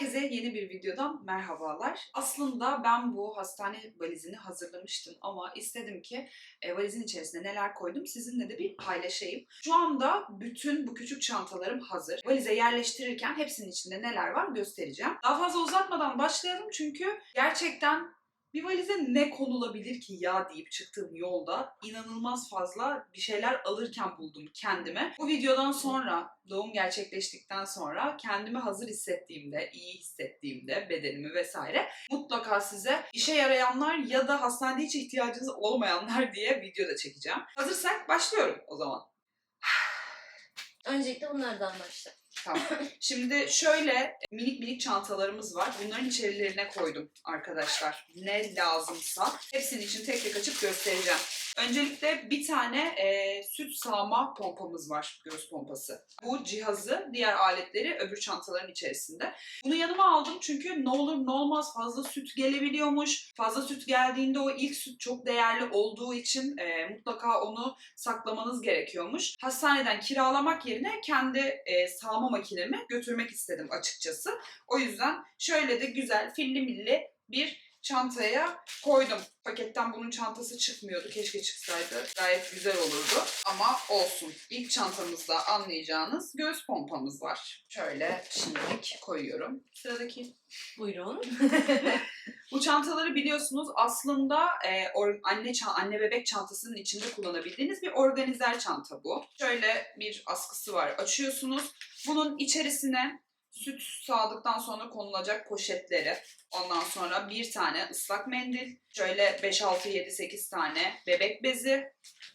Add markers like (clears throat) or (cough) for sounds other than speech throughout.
Herkese yeni bir videodan merhabalar. Aslında ben bu hastane valizini hazırlamıştım ama istedim ki e, valizin içerisine neler koydum sizinle de bir paylaşayım. Şu anda bütün bu küçük çantalarım hazır. Valize yerleştirirken hepsinin içinde neler var göstereceğim. Daha fazla uzatmadan başlayalım çünkü gerçekten bir valize ne konulabilir ki ya deyip çıktığım yolda inanılmaz fazla bir şeyler alırken buldum kendime. Bu videodan sonra, doğum gerçekleştikten sonra kendimi hazır hissettiğimde, iyi hissettiğimde bedenimi vesaire mutlaka size işe yarayanlar ya da hastanede hiç ihtiyacınız olmayanlar diye video da çekeceğim. Hazırsak başlıyorum o zaman. (sighs) Öncelikle bunlardan başla. Tamam. Şimdi şöyle minik minik çantalarımız var. Bunların içerilerine koydum arkadaşlar. Ne lazımsa. Hepsinin için tek tek açıp göstereceğim. Öncelikle bir tane e, süt sağma pompamız var. Göğüs pompası. Bu cihazı, diğer aletleri öbür çantaların içerisinde. Bunu yanıma aldım çünkü ne olur ne olmaz fazla süt gelebiliyormuş. Fazla süt geldiğinde o ilk süt çok değerli olduğu için e, mutlaka onu saklamanız gerekiyormuş. Hastaneden kiralamak yerine kendi e, sağma makinemi götürmek istedim açıkçası. O yüzden şöyle de güzel filli milli bir çantaya koydum. Paketten bunun çantası çıkmıyordu. Keşke çıksaydı. Gayet güzel olurdu. Ama olsun. İlk çantamızda anlayacağınız göğüs pompamız var. Şöyle şimdilik koyuyorum. Sıradaki Buyurun. (laughs) bu çantaları biliyorsunuz aslında e, or- anne anne bebek çantasının içinde kullanabildiğiniz bir organizer çanta bu. Şöyle bir askısı var. Açıyorsunuz. Bunun içerisine süt sağdıktan sonra konulacak poşetleri, ondan sonra bir tane ıslak mendil, şöyle 5 6 7 8 tane bebek bezi.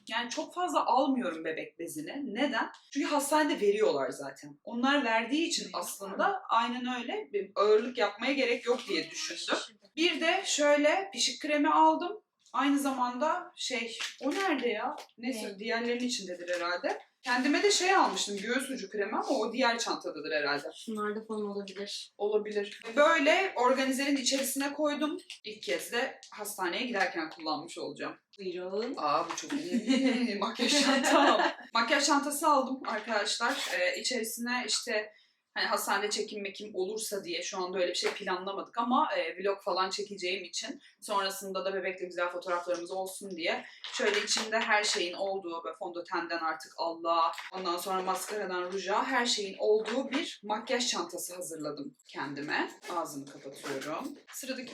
Yani çok fazla almıyorum bebek bezini. Neden? Çünkü hastanede veriyorlar zaten. Onlar verdiği için aslında aynen öyle bir ağırlık yapmaya gerek yok diye düşündüm. Bir de şöyle pişik kremi aldım. Aynı zamanda şey, o nerede ya? Neyse Ne? diğerlerinin içindedir herhalde. Kendime de şey almıştım, göğüs ucu kremi ama o diğer çantadadır herhalde. Şunlarda falan olabilir. Olabilir. Böyle organizerin içerisine koydum. İlk kez de hastaneye giderken kullanmış olacağım. Buyurun. Aa bu çok iyi. (laughs) Makyaj çantam. Makyaj çantası aldım arkadaşlar. Ee, içerisine işte hani hastanede çekim mekim olursa diye şu anda öyle bir şey planlamadık ama e, vlog falan çekeceğim için sonrasında da bebekle güzel fotoğraflarımız olsun diye şöyle içinde her şeyin olduğu ve fondötenden artık Allah ondan sonra maskaradan ruja her şeyin olduğu bir makyaj çantası hazırladım kendime. Ağzını kapatıyorum. Sıradaki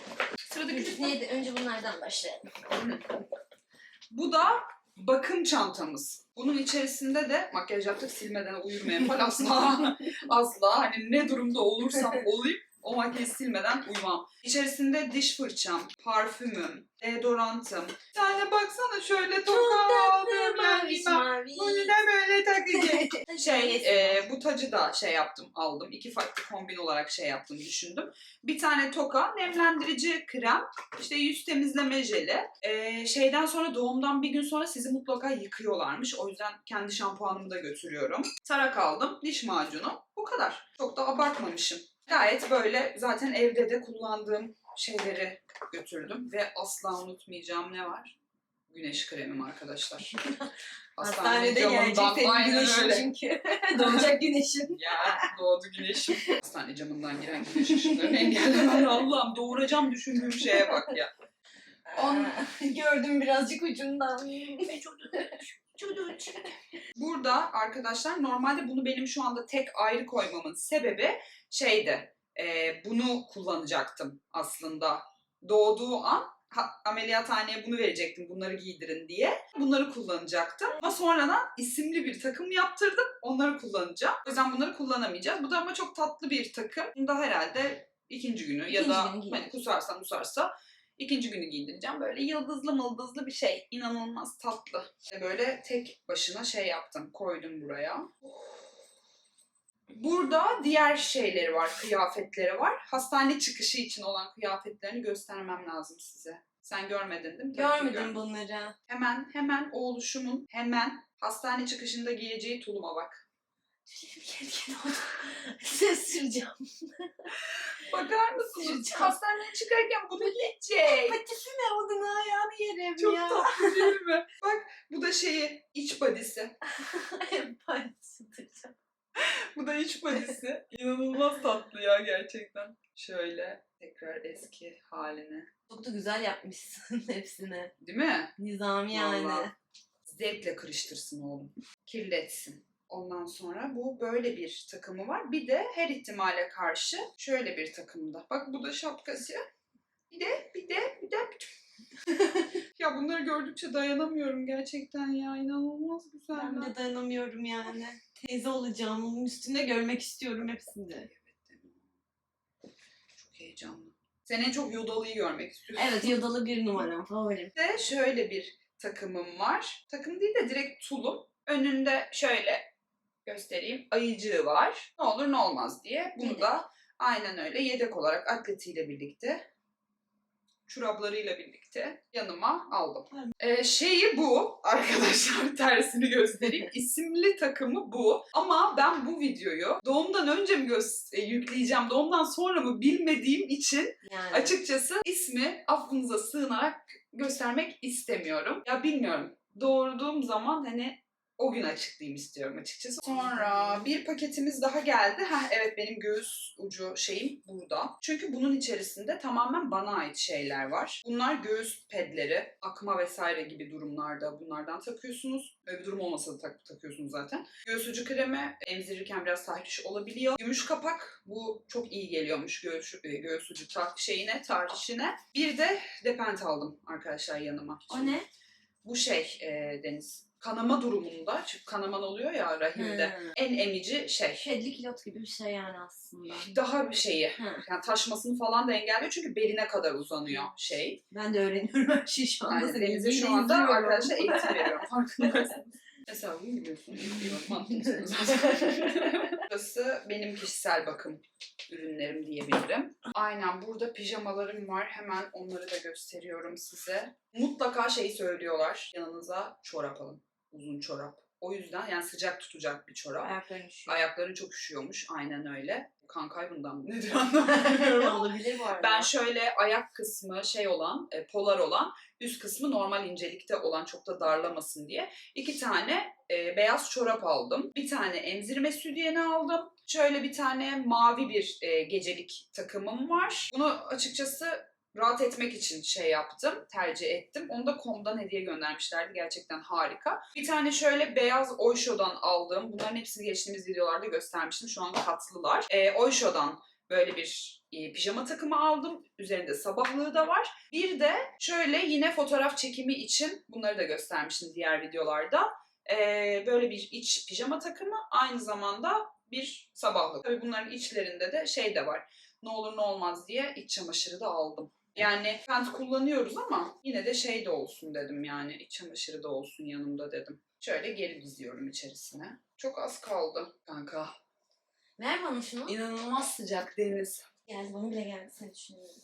sıradaki Neydi? Önce bunlardan başlayalım. Bu da bakım çantamız. Bunun içerisinde de makyaj yaptık silmeden uyurmayın falan (laughs) asla. asla hani ne durumda olursam olayım o makyajı silmeden uyumam. İçerisinde diş fırçam, parfümüm, deodorantım. Bir tane baksana şöyle toka aldım ben bunu da böyle takacağım. (laughs) Şey, e, bu tacı da şey yaptım, aldım. İki farklı kombin olarak şey yaptım, düşündüm. Bir tane toka, nemlendirici krem, işte yüz temizleme jeli. E, şeyden sonra doğumdan bir gün sonra sizi mutlaka yıkıyorlarmış. O yüzden kendi şampuanımı da götürüyorum. Tarak aldım, diş macunu. Bu kadar. Çok da abartmamışım. Gayet böyle zaten evde de kullandığım şeyleri götürdüm. Ve asla unutmayacağım ne var? Güneş kremim arkadaşlar. (laughs) Hastanede gelecek senin güneşin öyle. çünkü. (laughs) Doğacak güneşin. (laughs) Ya doğdu güneşim. Hastane camından giren güneş ışınlarını engellemem. Allah'ım doğuracağım düşündüğüm şeye bak ya. On- Gördüm birazcık ucundan. Burada arkadaşlar normalde bunu benim şu anda tek ayrı koymamın sebebi şeydi. e, bunu kullanacaktım aslında. Doğduğu an ameliyathaneye bunu verecektim bunları giydirin diye. Bunları kullanacaktım. Ama sonradan isimli bir takım yaptırdım. Onları kullanacağım. O yüzden bunları kullanamayacağız. Bu da ama çok tatlı bir takım. Bunu da herhalde ikinci günü ya İkinci da günü hani kusarsa musarsa ikinci günü giydireceğim. Böyle yıldızlı mıldızlı bir şey. İnanılmaz tatlı. Böyle tek başına şey yaptım. Koydum buraya. Burada diğer şeyleri var, kıyafetleri var. Hastane çıkışı için olan kıyafetlerini göstermem lazım size. Sen görmedin değil mi? Tabii ki Görmedim gör- bunları. Hemen, hemen oğluşumun hemen hastane çıkışında giyeceği tuluma bak. Ses (laughs) süreceğim. Bakar mısınız? Süreceğim. Hastaneye çıkarken bunu giyecek. Patifime odunu ayağını yerim Çok ya. tatlı değil mi? (laughs) Bak bu da şeyi, iç badisi. (laughs) Ben süreceğim. (laughs) Bu da iç badisi. İnanılmaz tatlı ya gerçekten. Şöyle tekrar eski haline. Çok da güzel yapmışsın (laughs) hepsini. Değil mi? Nizami yani. Vallahi. Zevkle kırıştırsın oğlum. Kirletsin. Ondan sonra bu böyle bir takımı var. Bir de her ihtimale karşı şöyle bir takımda. Bak bu da şapkası. Bir de bir de bir de (laughs) ya bunları gördükçe dayanamıyorum gerçekten ya. İnanılmaz Ben güzeller. de dayanamıyorum yani. Teyze olacağım. Onun üstünde görmek istiyorum hepsini. Çok heyecanlı. Sen en çok Yodalı'yı görmek istiyorsun. Evet yodalı bir numaram favorim. de şöyle bir takımım var. Takım değil de direkt tulum. Önünde şöyle göstereyim. Ayıcığı var. Ne olur ne olmaz diye. Bunu Yedek. da aynen öyle yedek olarak atletiyle birlikte çoraplarıyla birlikte yanıma aldım. Ee, şeyi bu (laughs) arkadaşlar tersini göstereyim. (laughs) İsimli takımı bu. Ama ben bu videoyu doğumdan önce mi gö- e, yükleyeceğim, doğumdan sonra mı bilmediğim için Yani. Açıkçası ismi affınıza sığınarak göstermek istemiyorum. Ya bilmiyorum. Doğurduğum zaman hani o gün açıklayayım istiyorum açıkçası. Sonra bir paketimiz daha geldi. Heh, evet benim göğüs ucu şeyim burada. Çünkü bunun içerisinde tamamen bana ait şeyler var. Bunlar göğüs pedleri, akma vesaire gibi durumlarda bunlardan takıyorsunuz. Öyle bir durum olmasa da tak, takıyorsunuz zaten. Göğüs ucu kremi emzirirken biraz tahriş olabiliyor. Gümüş kapak bu çok iyi geliyormuş göğüs, e, göğüs ucu tak şeyine, tahrişine. Bir de depent aldım arkadaşlar yanıma. O ne? Bu şey e, Deniz. Kanama durumunda, çünkü kanaman oluyor ya rahimde. Hı. En emici şey. Kedli kilot gibi bir şey yani aslında. Daha bir şeyi. Hı. Yani taşmasını falan da engelliyor çünkü beline kadar uzanıyor şey. Ben de öğreniyorum her şeyi şu anda. Yani Deniz'e şu anda arkadaşlar eğitim veriyorum. (laughs) Farkındaysanız. Mesela bunu biliyorsun. Burası benim kişisel bakım ürünlerim diyebilirim. Aynen burada pijamalarım var. Hemen onları da gösteriyorum size. Mutlaka şeyi söylüyorlar. Yanınıza çorap alın. Uzun çorap. O yüzden yani sıcak tutacak bir çorap. Ayaklarını üşüyor. Ayakların çok üşüyormuş. Aynen öyle. Kan kaybından mı nedir anlamıyorum. (laughs) Olabilir bu arada. Ben şöyle ayak kısmı şey olan, e, polar olan, üst kısmı normal incelikte olan çok da darlamasın diye iki tane e, beyaz çorap aldım. Bir tane emzirme sütyeni aldım. Şöyle bir tane mavi bir e, gecelik takımım var. Bunu açıkçası rahat etmek için şey yaptım, tercih ettim. Onu da komdan hediye göndermişlerdi. Gerçekten harika. Bir tane şöyle beyaz Oysho'dan aldığım, bunların hepsini geçtiğimiz videolarda göstermiştim. Şu an katlılar. E, Oysho'dan böyle bir e, pijama takımı aldım. Üzerinde sabahlığı da var. Bir de şöyle yine fotoğraf çekimi için bunları da göstermiştim diğer videolarda. E, böyle bir iç pijama takımı aynı zamanda bir sabahlık. Tabii bunların içlerinde de şey de var. Ne olur ne olmaz diye iç çamaşırı da aldım. Yani pant kullanıyoruz ama yine de şey de olsun dedim yani iç çamaşırı da olsun yanımda dedim. Şöyle geri diziyorum içerisine. Çok az kaldı kanka. Bana şunu. İnanılmaz sıcak deniz. Geldi bana bile geldi sen düşünüyorum.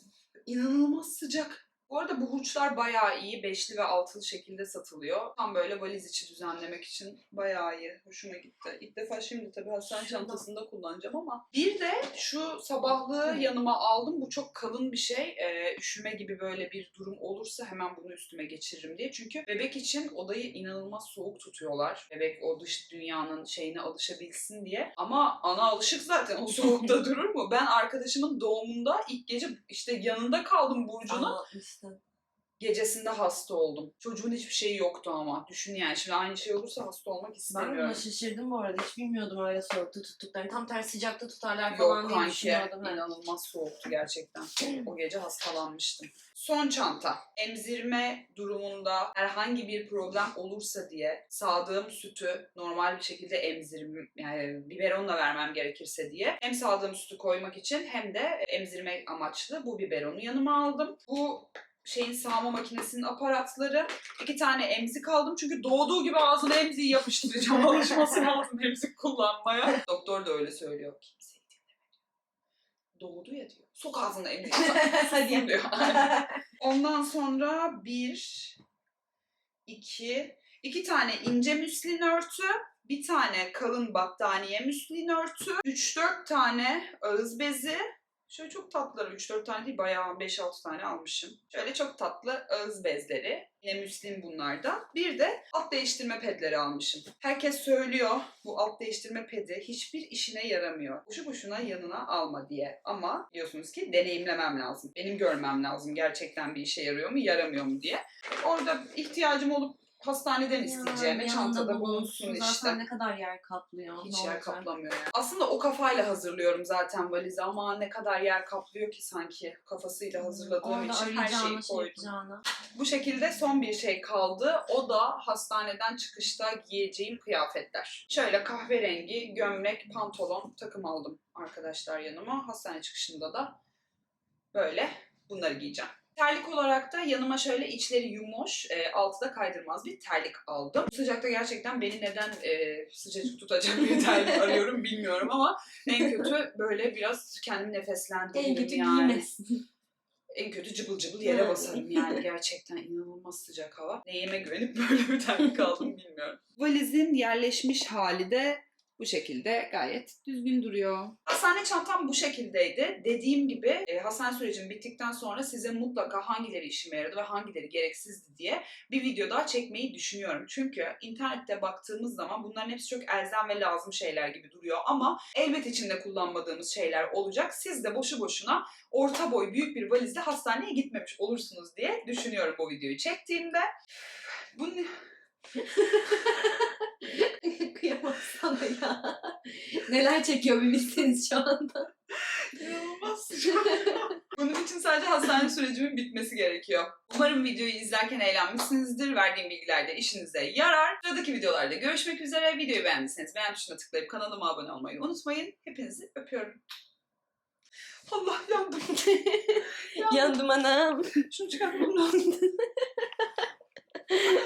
İnanılmaz sıcak. Bu arada bu hurçlar bayağı iyi. Beşli ve altılı şekilde satılıyor. Tam böyle valiz içi düzenlemek için bayağı iyi. Hoşuma gitti. İlk defa şimdi tabii hastane çantasında kullanacağım ama. Bir de şu sabahlığı yanıma aldım. Bu çok kalın bir şey. Ee, üşüme gibi böyle bir durum olursa hemen bunu üstüme geçiririm diye. Çünkü bebek için odayı inanılmaz soğuk tutuyorlar. Bebek o dış dünyanın şeyine alışabilsin diye. Ama ana alışık zaten o (laughs) soğukta durur mu? Ben arkadaşımın doğumunda ilk gece işte yanında kaldım Burcu'nun Anlatmıştın. gecesinde hasta oldum. Çocuğun hiçbir şeyi yoktu ama. Düşün yani şimdi aynı şey olursa hasta olmak Ben buna istemiyorum. şaşırdım bu arada. Hiç bilmiyordum öyle soğukta tuttuklarını. Tam tersi sıcakta tutarlar falan Yok diye kanki düşünüyordum. ben. inanılmaz soğuktu gerçekten. (clears throat) o gece hastalanmıştım. Son çanta. Emzirme durumunda herhangi bir problem olursa diye sağdığım sütü normal bir şekilde emzirim yani biberonla vermem gerekirse diye hem sağdığım sütü koymak için hem de emzirme amaçlı bu biberonu yanıma aldım. Bu şeyin sağma makinesinin aparatları. iki tane emzik aldım çünkü doğduğu gibi ağzına emziği yapıştıracağım. (laughs) Alışması lazım emzik kullanmaya. Doktor da öyle söylüyor. Kimseyi dinleme diyor. Doğdu ya diyor. Sok ağzına emziği. (laughs) Hadi. diyor. Ondan sonra bir, iki, iki tane ince müslin örtü, bir tane kalın battaniye müslin örtü, üç dört tane ağız bezi, Şöyle çok tatlılar. 3-4 tane değil bayağı 5-6 tane almışım. Şöyle çok tatlı ağız bezleri. Yine müslim bunlar da. Bir de alt değiştirme pedleri almışım. Herkes söylüyor bu alt değiştirme pedi hiçbir işine yaramıyor. Boşu boşuna yanına alma diye. Ama diyorsunuz ki deneyimlemem lazım. Benim görmem lazım gerçekten bir işe yarıyor mu yaramıyor mu diye. Orada ihtiyacım olup hastaneden isteyeceğime Yani çantada bulunsun işte. Zaten ne kadar yer kaplıyor. Hiç yer olacak? kaplamıyor yani. Aslında o kafayla hazırlıyorum zaten valizi ama ne kadar yer kaplıyor ki sanki kafasıyla hazırladığım Orada için her şeyi şey koydum. Bu şekilde son bir şey kaldı. O da hastaneden çıkışta giyeceğim kıyafetler. Şöyle kahverengi gömlek, pantolon takım aldım arkadaşlar yanıma. Hastane çıkışında da böyle bunları giyeceğim. Terlik olarak da yanıma şöyle içleri yumuş, e, altı da kaydırmaz bir terlik aldım. Bu sıcakta gerçekten beni neden e, sıcacık tutacak bir terlik (laughs) arıyorum bilmiyorum ama en kötü böyle biraz kendimi nefeslendirdim En kötü yani. giymesin. En kötü cıbıl cıbıl yere basarım yani gerçekten inanılmaz sıcak hava. Neyime güvenip böyle bir terlik aldım bilmiyorum. Valizin yerleşmiş hali de bu şekilde gayet düzgün duruyor. Hastane çantam bu şekildeydi. Dediğim gibi e, hastane sürecim bittikten sonra size mutlaka hangileri işime yaradı ve hangileri gereksizdi diye bir video daha çekmeyi düşünüyorum. Çünkü internette baktığımız zaman bunların hepsi çok elzem ve lazım şeyler gibi duruyor ama elbet içinde kullanmadığımız şeyler olacak. Siz de boşu boşuna orta boy büyük bir valizle hastaneye gitmemiş olursunuz diye düşünüyorum bu videoyu çektiğimde. Bu? (laughs) Kıyamam sana ya. Neler çekiyor bir bilseniz şu anda. İnanılmaz. Bunun için sadece hastane sürecimin bitmesi gerekiyor. Umarım videoyu izlerken eğlenmişsinizdir. Verdiğim bilgiler de işinize yarar. Sıradaki videolarda görüşmek üzere. Videoyu beğendiyseniz beğen tuşuna tıklayıp kanalıma abone olmayı unutmayın. Hepinizi öpüyorum. Allah yandım. (laughs) Yandım anam. Şunu çıkartmam lazım. (laughs)